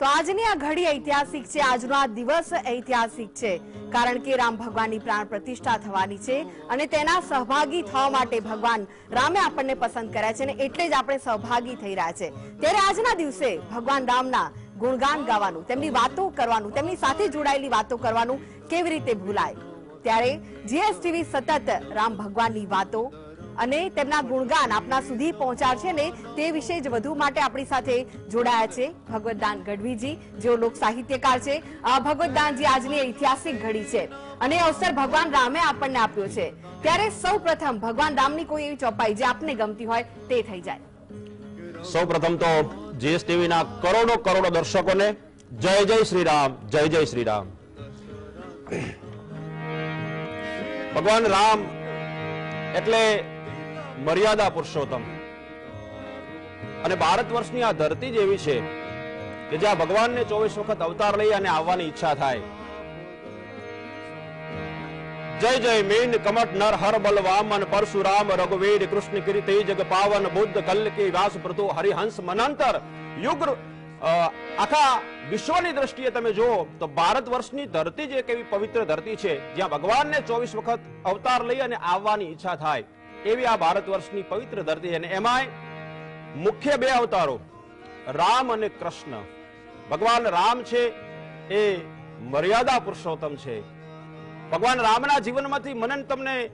તો આજની આ ઘડી ઐતિહાસિક છે. આજનો આ દિવસ ઐતિહાસિક છે. કારણ કે રામ ભગવાનની પ્રાણ પ્રતિષ્ઠા થવાની છે અને તેના સહભાગી થવા માટે ભગવાન રામે આપણને પસંદ કર્યા છે અને એટલે જ આપણે સહભાગી થઈ રહ્યા છે. ત્યારે આજના દિવસે ભગવાન રામના ગુણગાન ગાવાનું, તેમની વાતો કરવાનું, તેમની સાથે જોડાયેલી વાતો કરવાનું કેવી રીતે ભૂલાય? ત્યારે જીએસટીવી સતત રામ ભગવાનની વાતો અને તેમના ગુણગાન આપના સુધી પહોંચાડશે ને તે વિશે જ વધુ માટે આપણી સાથે જોડાયા છે ભગવતદાન ગઢવીજી, જેઓ લોક સાહિત્યકાર છે. ભગવતદાનજી આજની ઐતિહાસિક ઘડી છે અને અવસર ભગવાન રામે આપણને આપ્યો છે. ત્યારે સૌ પ્રથમ ભગવાન રામની કોઈ એવી ચોપાઈ જે આપને ગમતી હોય તે થઈ જાય. સૌ તો જીએસટીવી ના કરોડો કરોડો દર્શકોને જય જય શ્રી રામ જય જય શ્રી રામ ભગવાન રામ એટલે મર્યાદા પુરુષોત્તમ. અને ભારત વર્ષની આ ધરતી જ એવી છે કે જ્યાં ભગવાનને ચોવીસ વખત અવતાર લઈ અને આવવાની ઈચ્છા થાય. જય જય મીન કમટ નર હર બલ વામન પરશુરામ રઘુવીર કૃષ્ણ કીર્તિ જગ પાવન બુદ્ધ કલ્કી વ્યાસ પ્રતુ હરિહંસ મનંતર યુગ આખા વિશ્વની દ્રષ્ટિએ તમે જુઓ તો ભારત વર્ષની ધરતી જ એક એવી પવિત્ર ધરતી છે જ્યાં ભગવાનને ચોવીસ વખત અવતાર લઈ અને આવવાની ઈચ્છા થાય. એવી આ ભારત વર્ષની પવિત્ર ધરતી અને એમાંય મુખ્ય બે અવતારો, રામ અને કૃષ્ણ. ભગવાન રામ છે, એ મર્યાદા પુરુષોત્તમ છે. ભગવાન રામના જીવનમાંથી મને તમને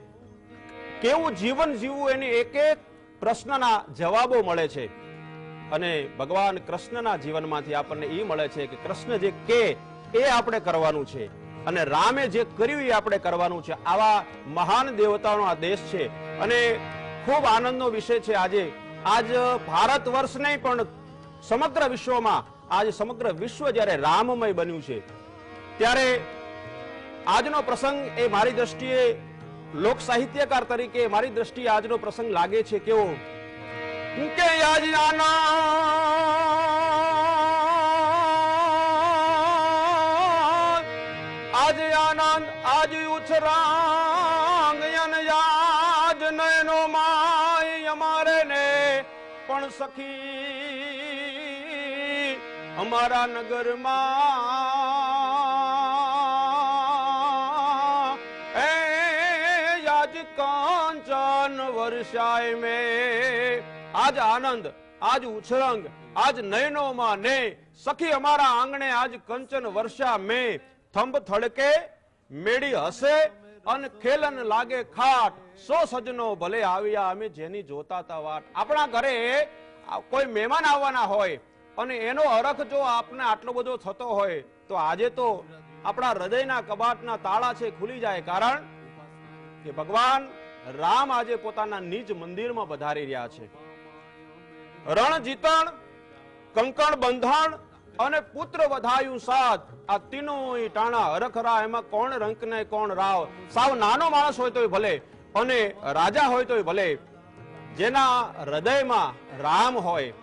કેવું જીવન જીવવું એની એક એક પ્રશ્નના જવાબો મળે છે. અને ભગવાન કૃષ્ણના જીવનમાંથી આપણને એ મળે છે કે કૃષ્ણ જે કે, એ આપણે કરવાનું છે. અને રામે જે કર્યું એ આપણે કરવાનું છે. આવા મહાન દેવતાનો આ દેશ છે. અને ખૂબ આનંદનો વિષય છે આજે. આજ ભારત વર્ષ પણ સમગ્ર વિશ્વમાં, આજ સમગ્ર વિશ્વ જ્યારે રામમય બન્યું છે, ત્યારે આજનો પ્રસંગ એ મારી દ્રષ્ટિએ લોક સાહિત્યકાર તરીકે મારી દ્રષ્ટિએ આજનો પ્રસંગ લાગે છે કેવો? કે આજ સખી અમારા નગરમાં. એ આજ કાંચન વર્ષાય મે. આજ આનંદ, આજ ઉછરંગ, આજ નયનોમાં ને સખી અમારા આંગણે આજ કંચન વર્ષા મે. થંભ થડકે મેળી હસે અન ખેલન લાગે ખાટ. સો સજનો ભલે આવ્યા અમે જેની જોતા વાટ. આપણા ઘરે કોઈ મહેમાન આવવાના હોય, અને એનો અરખ જો આપને આટલો બધો થતો હોય, તો આજે તો આપણા હૃદયના કબાટના તાળા છે ખુલી જાય. કારણ કે ભગવાન રામ આજે પોતાના નિજ મંદિરમાં પધારી રહ્યા છે. રણ જીતણ, કંકણ બંધણ અને પુત્ર વધાયું સાત આ તીનો ટાણા હરખરા, એમાં કોણ રંક ને કોણ રાવ? સાવ નાનો માણસ હોય તોય ભલે, અને રાજા હોય તોય ભલે જેના હૃદયમાં રામ હોય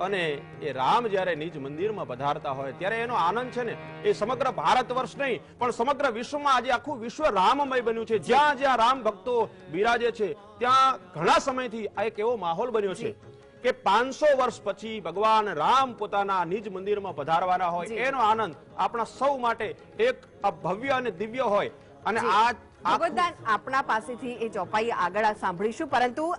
અને એ રામ જ્યારે નિજ મંદિરમાં પધારતા હોય ત્યારે એનો આનંદ છે ને એ સમગ્ર ભારત વર્ષ નહીં પણ સમગ્ર વિશ્વમાં આજે આખું વિશ્વ રામમય બન્યું છે. જ્યાં જ્યાં રામ ભક્તો બિરાજે છે ત્યાં ઘણા સમયથી આ એક એવો માહોલ બન્યો છે કે પાંચસો વર્ષ પછી ભગવાન રામ પોતાના નિજ મંદિરમાં પધારવાના હોય. એનો આનંદ આપણા સૌ માટે એક ભવ્ય અને દિવ્ય હોય. અને આ આખું- આપણા પાસેથી એ ચોપાઈ આગળ સાંભળીશું. પરંતુ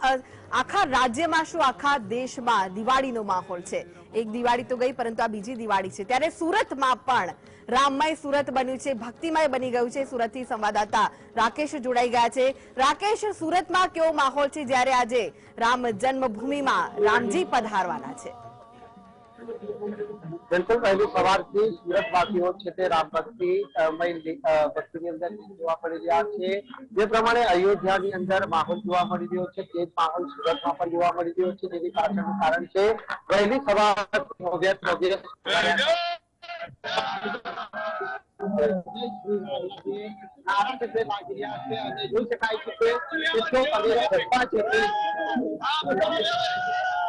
આખા રાજ્યમાં શું આખા દેશમાં દિવાળીનો માહોલ છે? એક દિવાળી તો ગઈ, પરંતુ આ બીજી દિવાળી છે. ત્યારે સુરતમાં પણ રામમય સુરત બન્યું છે, ભક્તિમય બની ગયું છે. સુરતથી સંવાદદાતા રાકેશ જોડાઈ ગયા છે. રાકેશ, સુરતમાં કેવો માહોલ છે જ્યારે આજે રામ જન્મભૂમિમાં રામજી પધારવાના છે? બિલકુલ વહેલી સવારથી સુરતવાસીઓ છે તે રામ ભક્તિ અ, મય લી- અ, ભક્તિની અંદર જોવા મળી રહ્યા છે જે પ્રમાણે અયોધ્યાની અંદર માહોલ જોવા મળી રહ્યો છે તે જ માહોલ સુરતમાં પણ જોવા મળી રહ્યો છે જેની પાછળનું કારણ છે વહેલી સવાર ભવ્ય ભવ્ય નારા છે તે લાગી રહ્યા છે અને જોઈ શકાય છે કે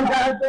ગરબા છે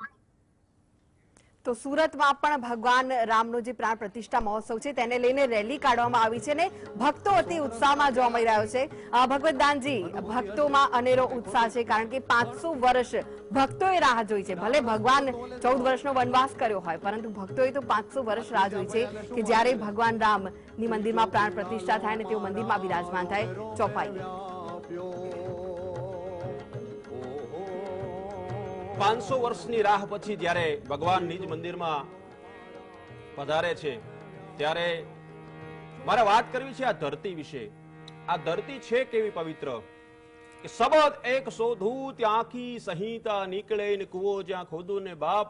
તો સુરતમાં પણ ભગવાન રામનો જે પ્રાણ પ્રતિષ્ઠા મહોત્સવ છે, તેને લઈને રેલી કાઢવામાં આવી છે ને ભક્તો અતિ ઉત્સાહમાં જોવા મળી રહ્યો છે. ભગવતદાનજી ભક્તોમાં અનેરો ઉત્સાહ છે કારણ કે પાંચસો વર્ષ ભક્તોએ રાહ જોઈ છે. ભલે ભગવાન ચૌદ વર્ષનો વનવાસ કર્યો હોય, પરંતુ ભક્તોએ તો પાંચસો વર્ષ રાહ જોઈ છે કે જ્યારે ભગવાન રામની મંદિરમાં પ્રાણ પ્રતિષ્ઠા થાય અને તેઓ મંદિરમાં બિરાજમાન થાય ચોપાઈ. પાંચસો વર્ષની રાહ પછી જ્યારે ભગવાન નિજ મંદિરમાં પધારે છે, ત્યારે મારે વાત કરવી છે આ ધરતી વિશે. આ ધરતી છે કેવી પવિત્ર? કે સબદ એક શોધું, ત્યાંથી સંહિતા નીકળે ને કુવો જ્યાં ખોદું ને બાપ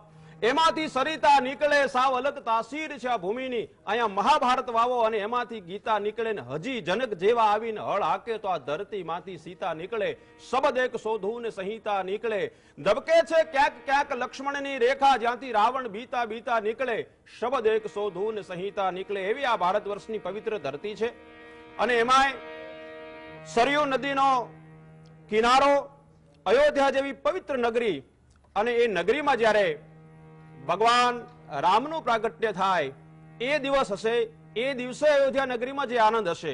એમાંથી સરિતા નીકળે સાવ અલગ તાસીર છે આ ભૂમિની. અહીંયા મહાભારત વાવો અને એમાંથી ગીતા નીકળે ને હજી જનક જેવા આવીને હળ હાકે તો આ ધરતી માંથી સીતા નીકળે. શબદ એક શોધું ને સંહિતા નીકળે. ધબકે છે ક્યાંક ક્યાંક લક્ષ્મણની રેખા જ્યાંથી રાવણ બીતા બીતા નીકળે. શબદ એક શોધું ને સંહિતા નીકળે. એવી આ ભારત વર્ષની પવિત્ર ધરતી છે. અને એમાંય સરયુ નદીનો કિનારો અયોધ્યા જેવી પવિત્ર નગરી અને એ નગરીમાં જ્યારે ભગવાન રામનું પ્રાગટ્ય થાય, એ દિવસ હશે, એ દિવસે અયોધ્યા નગરીમાં જે આનંદ હશે.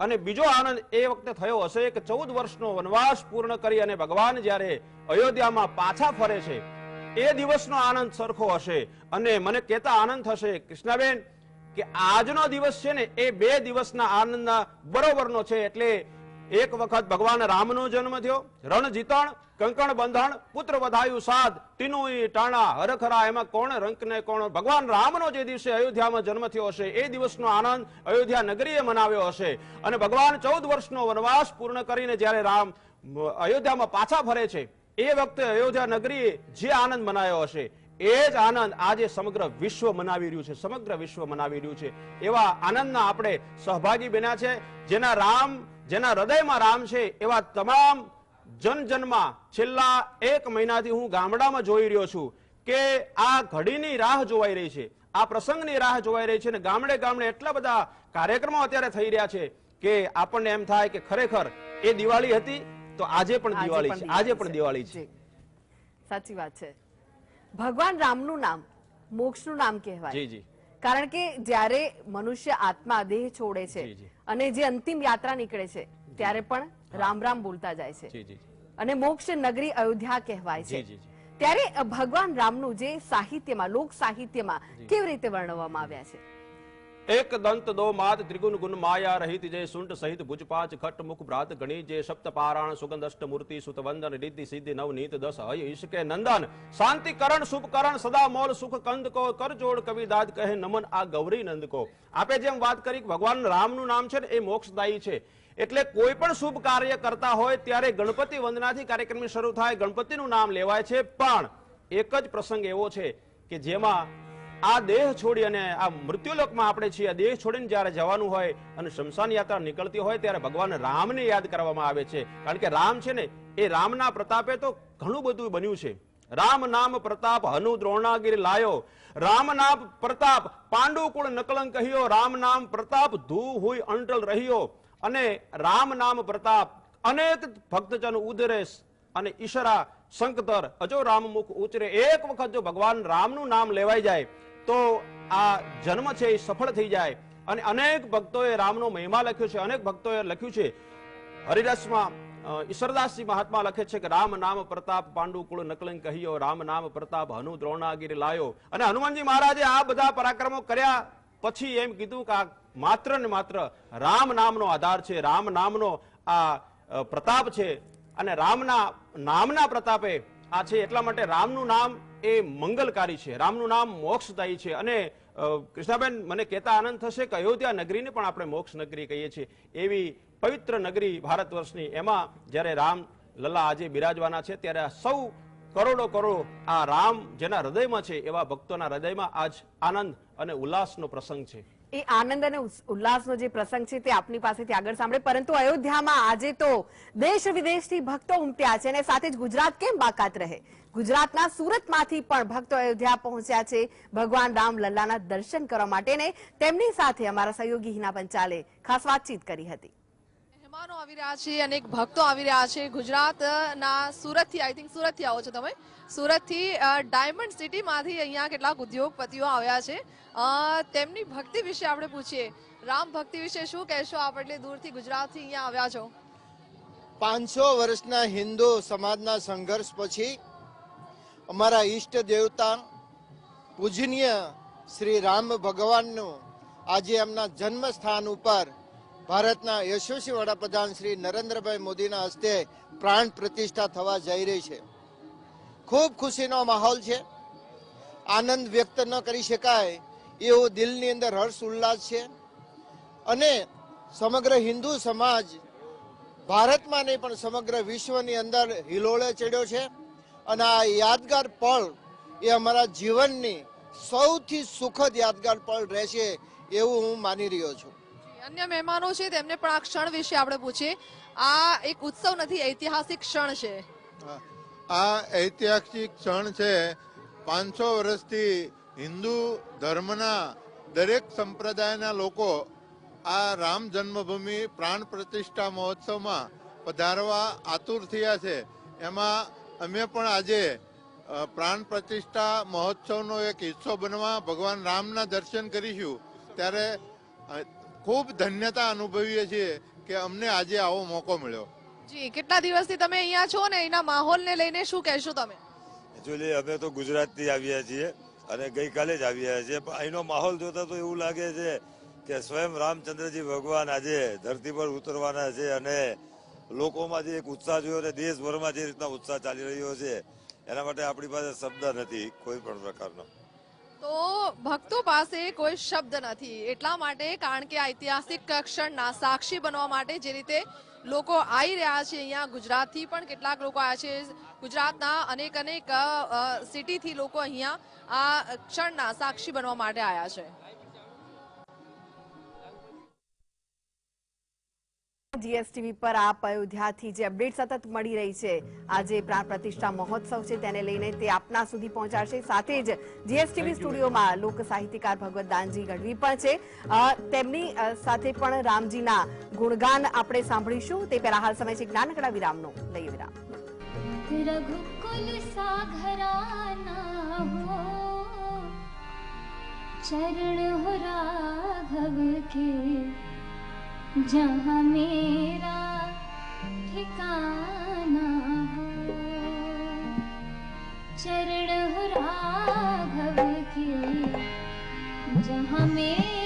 અને બીજો આનંદ એ વખતે થયો હશે કે ચૌદ વર્ષનો વનવાસ પૂર્ણ કરી અને ભગવાન જ્યારે અયોધ્યામાં પાછા ફરે છે, એ દિવસનો આનંદ સરખો હશે. અને મને કહેતા આનંદ થશે, કૃષ્ણાબેન, કે આજનો દિવસ છે ને, એ બે દિવસના આનંદના બરોબરનો છે. એટલે એક વખત ભગવાન રામનો જન્મ થયો. રણ જીતણ, કંકણ બંધણ, પુત્ર વધાયું સાદ તીનું ટાણા, હરખરા, એમાં કોણ રંક ને કોણ? ભગવાન રામનો જે દિવસે અયોધ્યામાં જન્મ થયો હશે, એ દિવસનો આનંદ અયોધ્યા નગરીએ મનાવ્યો હશે. અને ભગવાન ચૌદ વર્ષનો વનવાસ પૂર્ણ કરીને જ્યારે રામ અયોધ્યામાં પાછા ફરે છે, એ વખતે અયોધ્યા નગરીએ જે આનંદ મનાયો હશે, એ જ આનંદ આજે સમગ્ર વિશ્વ મનાવી રહ્યું છે, સમગ્ર વિશ્વ મનાવી રહ્યું છે. એવા આનંદના આપણે સહભાગી બન્યા છે, જેના રામ જેના હૃદયમાં રામ છે એવા તમામ જનજનમાં છેલ્લા એક મહિનાથી હું ગામડામાં જોઈ રહ્યો છું કે આ ઘડીની રાહ જોવાઈ રહી છે. આ પ્રસંગની રાહ જોવાઈ રહી છે અને ગામડે ગામડે એટલા બધા કાર્યક્રમો અત્યારે થઈ રહ્યા છે કે આપણને એમ થાય કે ખરેખર એ દિવાળી હતી તો આજે પણ દિવાળી છે. આજે પણ દિવાળી છે. સાચી વાત છે. ભગવાન રામનું નામ મોક્ષનું નામ કહેવાય. જી જી. કારણ કે જ્યારે મનુષ્ય આત્મા દેહ છોડે છે જી, જી. અને જે અંતિમ યાત્રા નીકળે છે ત્યારે પણ રામ રામ બોલતા જાય છે. અને મોક્ષ નગરી અયોધ્યા કહેવાય છે. ત્યારે ભગવાન રામનું જે સાહિત્યમાં લોક સાહિત્યમાં કેવી રીતે વર્ણવવામાં આવ્યા છે? એક દંત દો માત ત્રિગુણ ગુણ માયા રહિત જય સુંટ સહિત ભુજપાચ ખટ મુખ ભ્રાત ગણી જે સપ્ત પારાયણ સુગંધ અષ્ટ મૂર્તિ સુત વંદન રીતિ સિદ્ધિ નવ નીત દસ હય ઈશકે નંદન શાંતિ કરણ શુભ કરણ સદા મોલ સુખ કંદ કો કવિ દાદ કહે નમન આ ગૌરી નંદ કો. આપે જેમ વાત કરી ભગવાન રામનું નામ છે ને એ મોક્ષદાયી છે. એટલે કોઈ પણ શુભ કાર્ય કરતા હોય ત્યારે ગણપતિ વંદનાથી કાર્યક્રમ શરૂ થાય, ગણપતિનું નામ લેવાય છે. પણ એક જ પ્રસંગ એવો છે કે જેમાં આ દેહ છોડી અને આ મૃત્યુલોકમાં આપણે છીએ. દેહ છોડીને જ્યારે જવાનું હોય અને શમશાન યાત્રા નીકળતી હોય ત્યારે ભગવાન રામને યાદ કરવામાં આવે છે. કારણ કે રામ છે ને, એ રામના પ્રતાપે તો ઘણું બધું બન્યું છે. રામ નામ પ્રતાપ, હનુ દ્રોણાગીર લાયો. રામ નામ પ્રતાપ, પાંડુકુળ નકલંક કહ્યો. રામ નામ પ્રતાપ, ધૂ હુઈ અંટલ રહ્યો. અને રામ નામ પ્રતાપ, અનેક ભક્તજન ઉદરેશ અને ઈશરા સંકતર અજો રામ મુખ ઉચરે. એક વખત જો ભગવાન રામનું નામ લેવાઈ જાય તો આ જન્મ છે એ સફળ થઈ જાય. અને અનેક ભક્તોએ રામનો મહિમા લખ્યો છે, અનેક ભક્તોએ લખ્યું છે. હરિરસમાં ઈશ્વરદાસજી મહાત્મા લખે છે કે, રામ નામ પ્રતાપ પાંડુ કુળ નકલંક કહ્યો, રામ નામ પ્રતાપ હનુ દ્રોણાગીર લાયો. અને હનુમાનજી મહારાજે આ બધા પરાક્રમો કર્યા પછી એમ કીધું કે આ માત્ર ને માત્ર રામ નામનો આધાર છે, રામ નામનો આ પ્રતાપ છે. અને રામના, નામના પ્રતાપે આ છે એટલા માટે રામનું નામ એ મંગલકારી છે. રામનું નામ મોક્ષદાયી છે. અને કૃષ્ણાબેન, મને કહેતા આનંદ થશે કે અયોધ્યા નગરીને પણ આપણે મોક્ષ નગરી કહીએ છીએ. એવી પવિત્ર નગરી ભારત વર્ષની એમાં જ્યારે રામ લલ્લા આજે બિરાજવાના છે, ત્યારે સૌ કરોડો કરોડો આ રામ જેના હૃદયમાં છે એવા ભક્તોના હૃદયમાં આજ આનંદ અને ઉલ્લાસનો પ્રસંગ છે. એ આનંદ અને ઉલ્લાસનો જે પ્રસંગ છે તે આપની પાસેથી આગળ સાંભળે. પરંતુ અયોધ્યામાં આજે તો દેશ વિદેશથી ભક્તો ઉમટ્યા છે અને સાથે જ ગુજરાત કેમ બાકાત રહે? ગુજરાતના સુરતમાંથી પણ ભક્તો અયોધ્યા પહોંચ્યા છે. ભગવાન રામ લલ્લાના દર્શન કરવા માટે તેમની સાથે અમારા સહયોગી હિના પંચાલે ખાસ વાતચીત કરી હતી. મહેમાનો આવી રહ્યા છે, અનેક ભક્તો આવી રહ્યા છે. ગુજરાતના સુરતથી આઈ થિંક સુરતથી આવો છો તમે. સુરતથી ડાયમંડ સિટીમાંથી અહીંયા કેટલાક ઉદ્યોગપતિઓ આવ્યા છે. તેમની ભક્તિ વિશે આપણે પૂછીએ. રામ, ભક્તિ વિશે શું કહેશો આપ એટલે દૂરથી ગુજરાતથી અહીંયા આવ્યા છો? પાંચસો વર્ષના હિન્દુ સમાજના સંઘર્ષ પછી અમારા ઈષ્ટ દેવતા પૂજનીય શ્રી રામ ભગવાનનું આજે એમના જન્મ સ્થાન ઉપર ભારતના યશસ્વી વડાપ્રધાન શ્રી નરેન્દ્રભાઈ મોદીના હસ્તે પ્રાણ પ્રતિષ્ઠા થવા જઈ રહી છે. ખૂબ ખુશીનો માહોલ છે. આનંદ વ્યક્ત ન કરી શકાય એવો દિલની અંદર હર્ષ ઉલ્લાસ છે. અને સમગ્ર હિન્દુ સમાજ ભારતમાં નહીં પણ સમગ્ર વિશ્વની અંદર હિલોળે ચડ્યો છે. અને આ યાદગાર પળ એ અમારા જીવનની સૌથી સુખદ યાદગાર પળ રહેશે એવું હું માની રહ્યો છું. અન્ય મહેમાનો છે, તેમને પણ આ ક્ષણ વિશે આપણે પૂછીએ. આ એક ઉત્સવ નથી, ઐતિહાસિક ક્ષણ છે. આ ઐતિહાસિક ક્ષણ છે, પાંચસો વર્ષથી હિન્દુ ધર્મના દરેક સંપ્રદાયના લોકો આ રામ જન્મભૂમિ પ્રાણ પ્રતિષ્ઠા મહોત્સવમાં પધારવા આતુર થયા છે. એમાં અમે પણ આજે પ્રાણ પ્રતિષ્ઠા મહોત્સવનો એક હિસ્સો બનવા ભગવાન રામના દર્શન કરીશું. ત્યારે ખૂબ ધન્યતા અનુભવીએ છીએ કે અમને આજે આવો મોકો મળ્યો. જી કેટલા દિવસથી તમે અહીંયા છો ને એના માહોલને લઈને શું કહેશો તમે? એકચ્યુઅલી અમે તો ગુજરાતથી આવ્યા છીએ અને ગઈકાલે જ આવ્યા છીએ પણ અહીંનો માહોલ જોતા તો એવું લાગે છે કે સ્વયં રામચંદ્રજી ભગવાન આજે ધરતી પર ઉતરવાના છે અને લોકોમાં જે એક ઉત્સાહ જોયો અને દેશભરમાં જે રીતના ઉત્સાહ ચાલી રહ્યો છે એના માટે આપણી પાસે શબ્દ નથી કોઈ પણ પ્રકારનો. તો ભક્તો પાસે કોઈ શબ્દ નથી. એટલા માટે કારણ કે ઐતિહાસિક ક્ષણના સાક્ષી બનવા માટે જે રીતે લોકો આવી રહ્યા છે અહીંયા ગુજરાતથી પણ કેટલાક લોકો આવ્યા છે. ગુજરાતના અનેક અનેક સિટીથી લોકો અહીંયા આ ક્ષણના સાક્ષી બનવા માટે આવ્યા છે. જીએસટીવી પર આપ અયોધ્યાથી જે અપડેટ સતત મળી રહી છે આજે પ્રાણ પ્રતિષ્ઠા મહોત્સવ છે તેને લઈને તે આપના સુધી પહોંચાડશે. સાથે જ જીએસટીવી સ્ટુડિયોમાં લોક સાહિત્યકાર ભગવત દાનજી ગઢવી પણ છે. તેમની સાથે પણ રામજીના ગુણગાન આપણે સાંભળીશું. તે પહેલા હાલ સમય છે જ્ઞાનકડા વિરામનો. લઈએ વિરામ. ચરણ હો રાઘવ કે जहाँ मेरा ठिकाना हो। चरण राघव के जहाँ मेरा